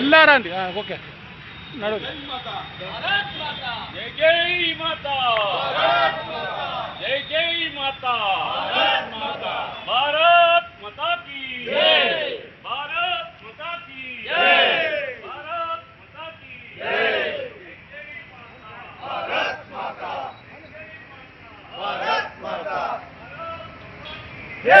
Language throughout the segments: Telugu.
ಎಲ್ಲ ರಂಡಿ ಹಾಂ ಓಕೆ ನಡುವೆ ಜೈ ಜೈ ಮಾತಾ ಜೈ ಜೈ ಮಾತಾ ಭಾರತ್ ಮಾತಾ ಕಿ ಭಾರತ್ ಮಾತಾ ಕಿ ಭಾರತ್ ಮಾತಾ ಕಿ ಭಾರತ್ ಮಾತಾ ಭಾರತ್ ಮಾತಾ ಜೈ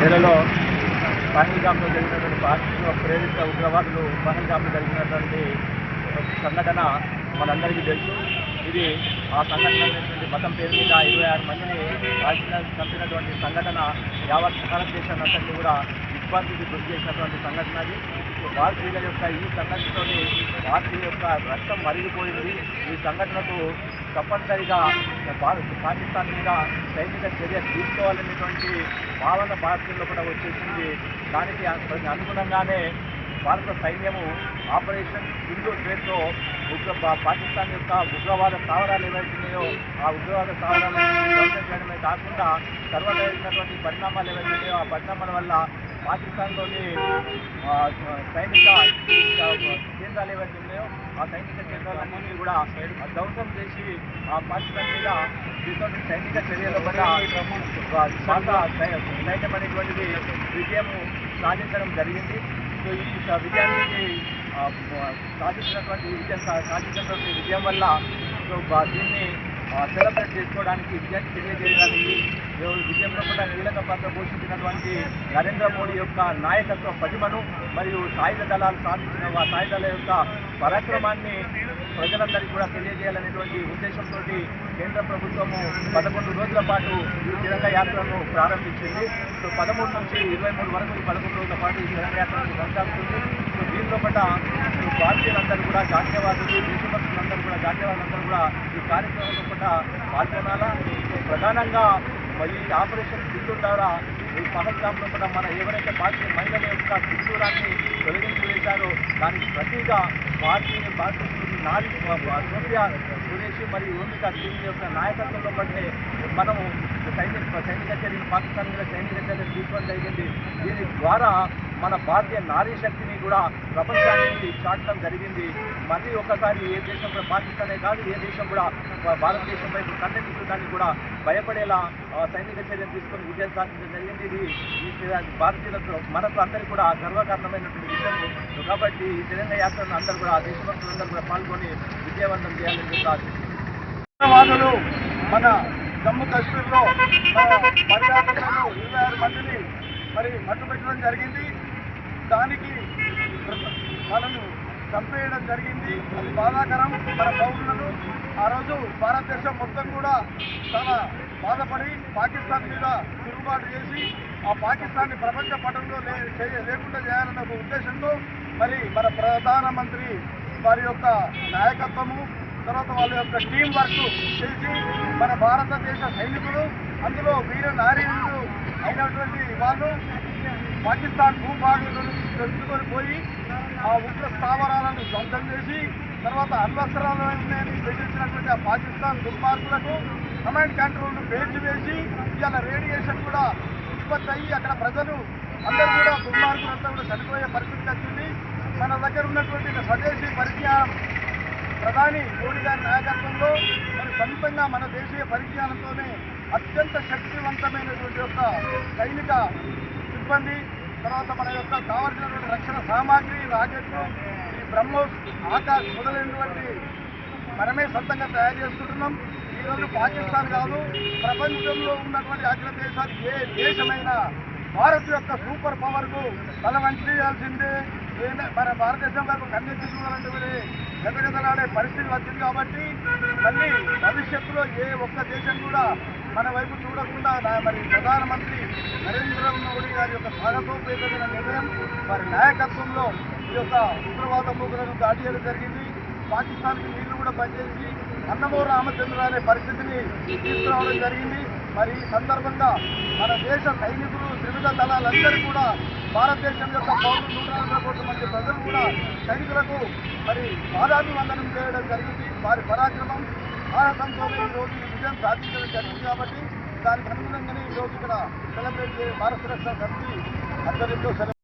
నెలలో పహల్గామ్లో జరిగినటువంటి భారతీయ ప్రేరిత ఉగ్రవాదులు పహల్గామ్లో జరిగినటువంటి సంఘటన మనందరికీ తెలుసు. ఇది ఆ సంఘటన మతం పేరు మీద ఇరవై ఆరు మందిని కాల్చిన చంపినటువంటి సంఘటన యావత్ భారతదేశాన్ని అంతటి కూడా ఇబ్బందికి గురి చేసినటువంటి సంఘటన అది. భారతీయుల యొక్క ఈ సంఘటనతోని భారతీయుల యొక్క రక్తం మరిగిపోయింది. ఈ సంఘటనకు తప్పనిసరిగా భారత్ పాకిస్తాన్ మీద సైనిక చర్య తీసుకోవాలనేటువంటి భావన భారతీయుల్లో కూడా వచ్చేసింది. దానికి అనుగుణంగానే భారత సైన్యము ఆపరేషన్ సింధు పేరుతో ఉగ్ర పాకిస్తాన్ యొక్క ఉగ్రవాద స్థావరాలు ఏవైతున్నాయో ఆ ఉగ్రవాద స్థావరాలను ధ్వంసం చేయడమే కాకుండా తర్వాత జరిగినటువంటి పరిణామాలు ఏవైతున్నాయో ఆ పరిణామాల వల్ల పాకిస్తాన్లోని సైనిక కేంద్రాలు ఏవైతున్నాయో ఆ సైనిక కేంద్రాలన్నింటినీ కూడా ధ్వంసం చేసి ఆ పాకిస్తాన్ మీద ఇటువంటి సైనిక చర్యలు కూడా పాత సైన్యం అనేటువంటిది విజయం సాధించడం జరిగింది. సో ఈ స- విజయానికి సాధించినటువంటి విజయం సాధించినటువంటి విజయం వల్ల సో దీన్ని సెలబ్రేట్ చేసుకోవడానికి విజయాన్ని తెలియజేయడానికి విజయంలో కూడా కీలక పాత్ర పోషించినటువంటి నరేంద్ర మోడీ యొక్క నాయకత్వ ప్రతిమను మరియు సాయుధ దళాలు సాధించిన వా- సాయుధ దళాల యొక్క పరాక్రమాన్ని ప్రజలందరికీ కూడా తెలియజేయాలనేటువంటి ఉద్దేశంతో కేంద్ర ప్రభుత్వము పదకొండు రోజుల పాటు ఈ తిరంగ యాత్రను ప్రారంభించింది. సో పదమూడు నుంచి ఇరవై మూడు వరకు ఈ పదకొండు రోజుల పాటు ఈ తిరంగ యాత్రను కొనసాగుతుంది. సో దీంతో పాటు భారతీయులందరూ కూడా జాతీయవాదులు దేశభక్తులందరూ కూడా జాతీయవాదులందరూ కూడా ఈ కార్యక్రమంలో కూడా పాల్గొనాలా? ప్రధానంగా మరి ఈ ఆపరేషన్ సింధు ద్వారా ఈ పహల్గామ్లో కూడా మన ఎవరైతే భారతీయ మహిళల యొక్క సింధూరాన్ని తొలగించి వేశారో దానికి ప్రతిగా భారతీయ భారతీయ నాలుగు సోఫియా సురేష్ మరియు యోమిక దీని యొక్క నాయకత్వంలో పట్టే మనము సైనిక సైనిక చర్యలు పాకిస్తాన్ మీద సైనిక చర్యలు తీసుకోవడం జరిగింది. దీని ద్వారా మన భారతీయ నారీ శక్తిని కూడా ప్రపంచానికి చాటడం జరిగింది. మళ్ళీ ఒకసారి ఏ దేశం కూడా పాకిస్తానే కాదు ఏ దేశం కూడా భారతదేశం వైపు కన్నెత్తుకోవడానికి కూడా భయపడేలా సైనిక చర్యలు తీసుకొని విజయం సాధించడం జరిగింది. ఇది ఈ భారతీయులకు మనకు అందరికీ కూడా గర్వకారణమైనటువంటి విషయం. కాబట్టి ఈ తెలంగాణ యాత్రను అందరూ కూడా ఆ దేశభక్తులందరూ కూడా పాల్గొని విజయవంతం చేయాలని చెప్పి మన జమ్మూ కాశ్మీర్లో మన ఇరవై ఆరు మందిని మరి మట్టుపెట్టడం జరిగింది. దానికి వాళ్ళను చంపేయడం జరిగింది. అది బాధాకరం. మన పౌరులను ఆ రోజు భారతదేశం మొత్తం కూడా చాలా బాధపడి పాకిస్తాన్ మీద తిరుగుబాటు చేసి ఆ పాకిస్తాన్ని ప్రపంచ పటంలో లే చేయ- లేకుండా చేయాలన్న ఒక ఉద్దేశంతో మరి మన ప్రధానమంత్రి వారి యొక్క నాయకత్వము తర్వాత వాళ్ళ యొక్క టీం వర్క్ చేసి మన భారతదేశ సైనికులు అందులో వీర నారీలు అయినటువంటి వాళ్ళు పాకిస్తాన్ భూభాగంలో తెలుసుకొని పోయి ఆ ఉగ్ర స్థావరాలను ధ్వంసం చేసి తర్వాత అణ్వస్త్రాలని బెదిరించినటువంటి ఆ పాకిస్తాన్ దుర్మార్గులకు కమాండ్ కంట్రోల్ను పేల్చివేసి ఇవాళ రేడియేషన్ కూడా ఉత్పత్తి అయ్యి అక్కడ ప్రజలు అందరూ కూడా దుర్మార్గులంతా కూడా చనిపోయే పరిస్థితి వచ్చింది. మన దగ్గర ఉన్నటువంటి స్వదేశీ పరిజ్ఞానం ప్రధాని మోడీ గారి నాయకత్వంలో మరి సమీపంగా మన దేశీయ పరిజ్ఞానంతోనే అత్యంత శక్తివంతమైనటువంటి యొక్క సైనిక సిబ్బంది తర్వాత మన యొక్క కావలసినటువంటి రక్షణ సామాగ్రి రాకెట్లు ఈ బ్రహ్మోస్ ఆకాశ్ మొదలైనటువంటి మనమే సొంతంగా తయారు చేసుకుంటున్నాం. ఈరోజు పాకిస్తాన్ కాదు ప్రపంచంలో ఉన్నటువంటి అగ్ర దేశాలు ఏ దేశమైనా భారత్ యొక్క సూపర్ పవర్కు తల వంచేయాల్సిందే ఏమే మన భారతదేశం వైపు కన్నెత్తి చూడాలంటే మరి పరిస్థితి వచ్చింది కాబట్టి మళ్ళీ భవిష్యత్తులో ఏ ఒక్క దేశం కూడా మన వైపు చూడకుండా మరి ప్రధానమంత్రి నరేంద్ర మోడీ గారి యొక్క స్వాగతోపేతమైన నిర్ణయం వారి నాయకత్వంలో ఈ యొక్క ఉగ్రవాద మూకులను దాడి చేయడం జరిగింది. పాకిస్తాన్కి నీళ్ళు కూడా పనిచేసి అన్నమో రామచంద్ర అనే పరిస్థితిని తీసుకురావడం జరిగింది. మరి ఈ సందర్భంగా మన దేశ సైనికులు త్రివిధ దళాలందరూ కూడా భారతదేశం యొక్క పౌరులు నూట నలభై కోట్ల మంది ప్రజలు కూడా సైనికులకు మరి పాదాభివందనం చేయడం జరిగింది. వారి పరాక్రమం సాహసంతో ఈరోజు ఈ విజయం సాధించడం జరిగింది కాబట్టి దానికి అనుగుణంగానే ఈరోజు ఇక్కడ సెలబ్రేట్ చేయ భారత రక్షణ సమితి ఆధ్వర్యంలో సెలబ్రేట్